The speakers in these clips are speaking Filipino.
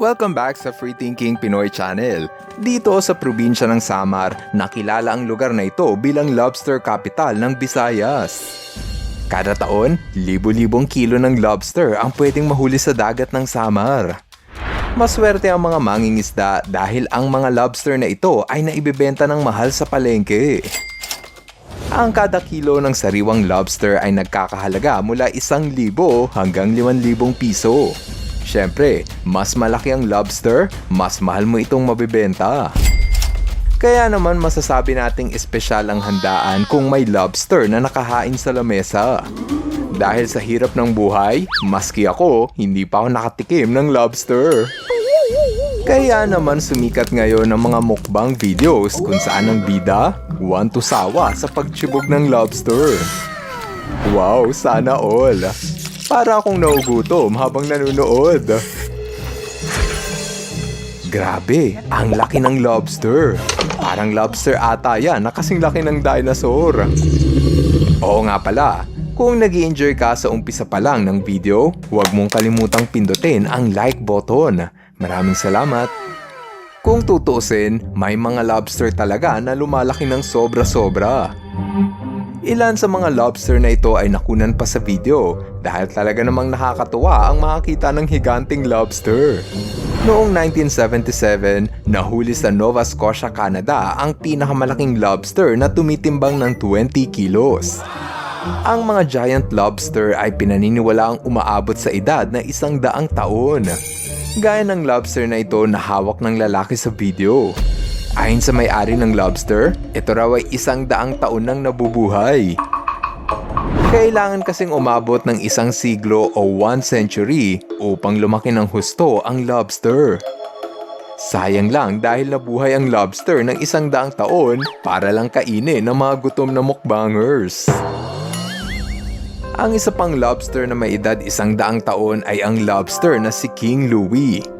Welcome back sa Free Thinking Pinoy Channel. Dito sa probinsya ng Samar, nakilala ang lugar na ito bilang lobster capital ng Visayas. Kada taon, libo-libong kilo ng lobster ang pwedeng mahuli sa dagat ng Samar. Maswerte ang mga mangingisda dahil ang mga lobster na ito ay naibibenta ng mahal sa palengke. Ang kada kilo ng sariwang lobster ay nagkakahalaga mula isang libo hanggang limang libong piso. Siyempre, mas malaki ang lobster, mas mahal mo itong mabibenta. Kaya naman masasabi nating espesyal ang handaan kung may lobster na nakahain sa lamesa. Dahil sa hirap ng buhay, maski ako, hindi pa ako nakatikim ng lobster. Kaya naman sumikat ngayon ang mga mukbang videos kung saan ang bida, one to sawa sa pagtsibog ng lobster. Wow, sana all! Para akong naugutom habang nanonood. Grabe, ang laki ng lobster. Parang lobster ata yan na kasing laki ng dinosaur. Oo nga pala, kung nag enjoy ka sa umpisa pa lang ng video, huwag mong kalimutang pindutin ang like button. Maraming salamat. Kung tutuusin, may mga lobster talaga na lumalaki ng sobra-sobra. Ilan sa mga lobster na ito ay nakunan pa sa video dahil talaga namang nakakatuwa ang makakita ng higanting lobster. Noong 1977, nahuli sa Nova Scotia, Canada ang pinakamalaking lobster na tumitimbang ng 20 kilos. Ang mga giant lobster ay pinaniniwalaang umaabot sa edad na isang daang taon. Gaya ng lobster na ito na hawak ng lalaki sa video. Ayon sa may-ari ng lobster, ito raw ay isang daang taon nang nabubuhay. Kailangan kasing umabot ng isang siglo o one century upang lumaki ng husto ang lobster. Sayang lang dahil nabuhay ang lobster ng isang daang taon para lang kainin ng mga gutom na mukbangers. Ang isa pang lobster na may edad isang daang taon ay ang lobster na si King Louie.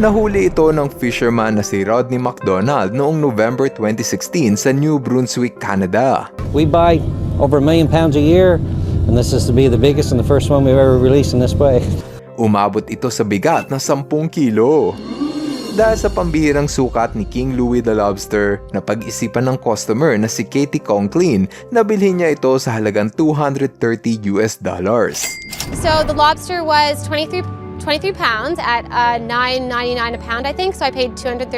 Nahuli ito ng fisherman na si Rodney McDonald noong November 2016 sa New Brunswick, Canada. We buy over a million pounds a year, and this is to be the biggest and the first one we've ever released in this way. Umabot ito sa bigat na 10 kilo. Dahil sa pambihirang sukat ni King Louie the Lobster, napag-isipan ng customer na si Katie Conklin na bilhin niya ito sa halagang 230 US dollars. So the lobster was 23, 23 pounds at uh, 9.99 a pound, I think. So I paid $230.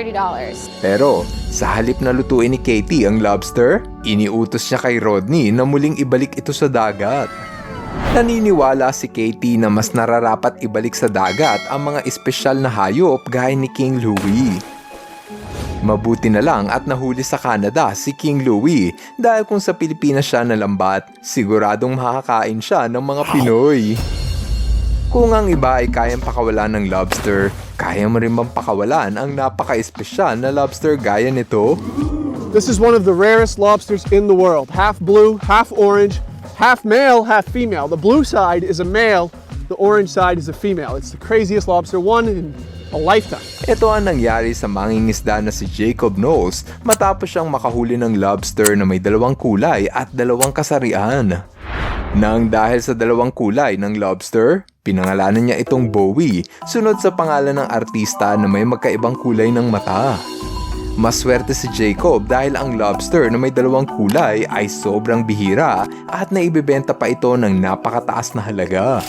Pero sa halip na lutuin ni Katie ang lobster, iniutos niya kay Rodney na muling ibalik ito sa dagat. Naniniwala si Katie na mas nararapat ibalik sa dagat ang mga espesyal na hayop gaya ni King Louie. Mabuti na lang at nahuli sa Canada si King Louie dahil kung sa Pilipinas siya nalambat, siguradong makakain siya ng mga Pinoy. Kung ang iba ay kayang pakawalan ng lobster, kaya mo rin bang pakawalan ang napaka-espesyal na lobster gaya nito? This is one of the rarest lobsters in the world. Half blue, half orange, half male, half female. The blue side is a male, the orange side is a female. It's the craziest lobster one in a lifetime. Ito ang nangyari sa mangingisda na si Jacob Knowles matapos siyang makahuli ng lobster na may dalawang kulay at dalawang kasarian. Nang dahil sa dalawang kulay ng lobster, pinangalanan niya itong Bowie sunod sa pangalan ng artista na may magkaibang kulay ng mata. Maswerte si Jacob dahil ang lobster na may dalawang kulay ay sobrang bihira at naibibenta pa ito ng napakataas na halaga.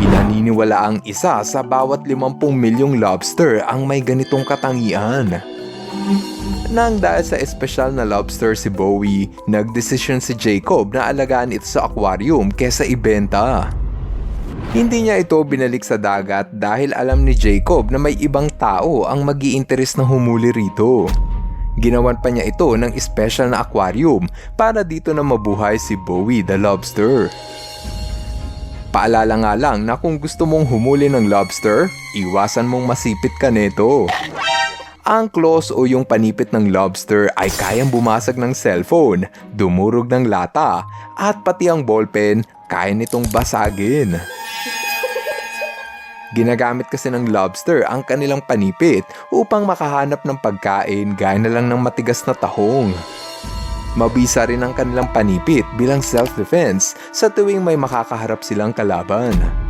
Pinaniniwala ang isa sa bawat 50 milyong lobster ang may ganitong katangian. Nang dahil sa espesyal na lobster si Bowie, nagdesisyon si Jacob na alagaan ito sa aquarium kesa ibenta. Hindi niya ito binalik sa dagat dahil alam ni Jacob na may ibang tao ang mag interes na humuli rito. Ginawan pa niya ito ng special na aquarium para dito na mabuhay si Bowie the lobster. Paalala nga lang na kung gusto mong humuli ng lobster, iwasan mong masipit ka nito. Ang claws o yung panipit ng lobster ay kayang bumasag ng cellphone, dumurog ng lata, at pati ang ballpen kaya nitong basagin. Ginagamit kasi ng lobster ang kanilang panipit upang makahanap ng pagkain gaya na lang ng matigas na tahong. Mabisa rin ang kanilang panipit bilang self-defense sa tuwing may makakaharap silang kalaban.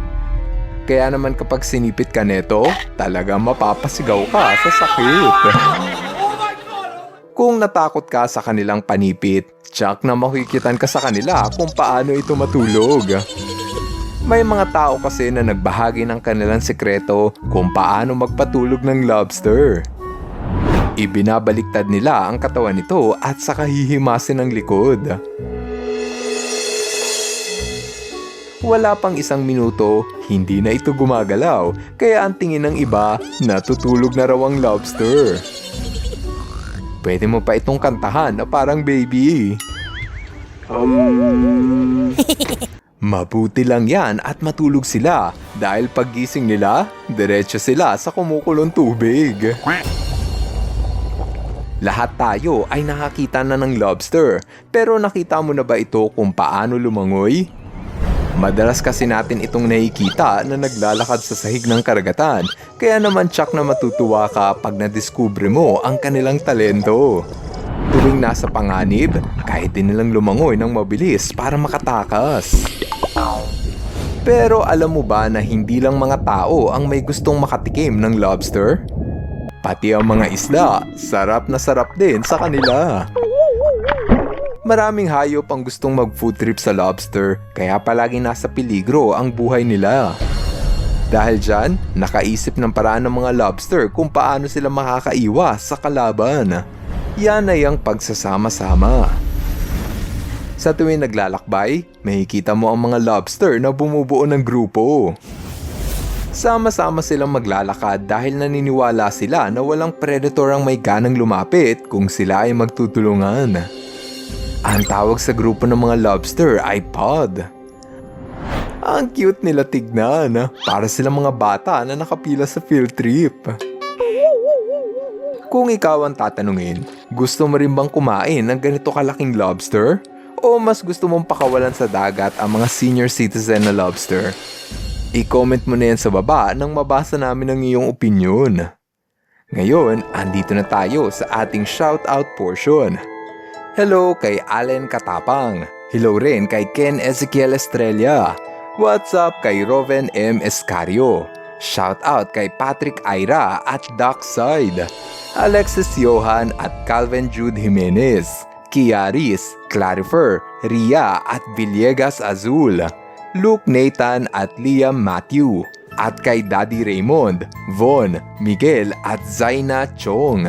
Kaya naman kapag sinipit ka neto, talagang mapapasigaw ka sa sakit. Kung natakot ka sa kanilang panipit, tsak na makikitan ka sa kanila kung paano ito matulog. May mga tao kasi na nagbahagi ng kanilang sekreto kung paano magpatulog ng lobster. Ibinabaliktad nila ang katawan nito at saka hihimasin ang likod. Wala pang isang minuto, hindi na ito gumagalaw, kaya ang tingin ng iba, natutulog na raw ang lobster. Pwede mo pa itong kantahan na parang baby. Mabuti lang yan at matulog sila dahil paggising nila, diretso sila sa kumukulong tubig. Lahat tayo ay nakakita na ng lobster, pero nakita mo na ba ito kung paano lumangoy? Madalas kasi natin itong nakikita na naglalakad sa sahig ng karagatan, kaya naman tsak na matutuwa ka pag nadiskubre mo ang kanilang talento. Tuwing nasa panganib, kahit din nilang lumangoy ng mabilis para makatakas. Pero alam mo ba na hindi lang mga tao ang may gustong makatikim ng lobster? Pati ang mga isda, sarap na sarap din sa kanila. Maraming hayop ang gustong mag-food trip sa lobster, kaya palagi nasa peligro ang buhay nila. Dahil dyan, nakaisip ng paraan ng mga lobster kung paano sila makakaiwas sa kalaban. Yan ay ang pagsasama-sama. Sa tuwing naglalakbay, makikita mo ang mga lobster na bumubuo ng grupo. Sama-sama silang maglalakad dahil naniniwala sila na walang predator ang may ganang lumapit kung sila ay magtutulungan. Ang tawag sa grupo ng mga lobster ay pod. Ang cute nila tignan, para silang mga bata na nakapila sa field trip. Kung ikaw ang tatanungin, gusto mo rin bang kumain ng ganito kalaking lobster? O mas gusto mong pakawalan sa dagat ang mga senior citizen na lobster? I-comment mo na yan sa baba nang mabasa namin ang iyong opinion. Ngayon, andito na tayo sa ating shoutout portion. Hello kay Allen Katapang. Hello rin kay Ken Ezekiel Estrella. What's up kay Roven M. Escario. Shout out kay Patrick Aira at Dockside. Alexis Johan at Calvin Jude Jimenez. Kiaris, Clarifer, Ria at Villegas Azul. Luke Nathan at Liam Matthew. At kay Daddy Raymond, Von, Miguel at Zaina Chong.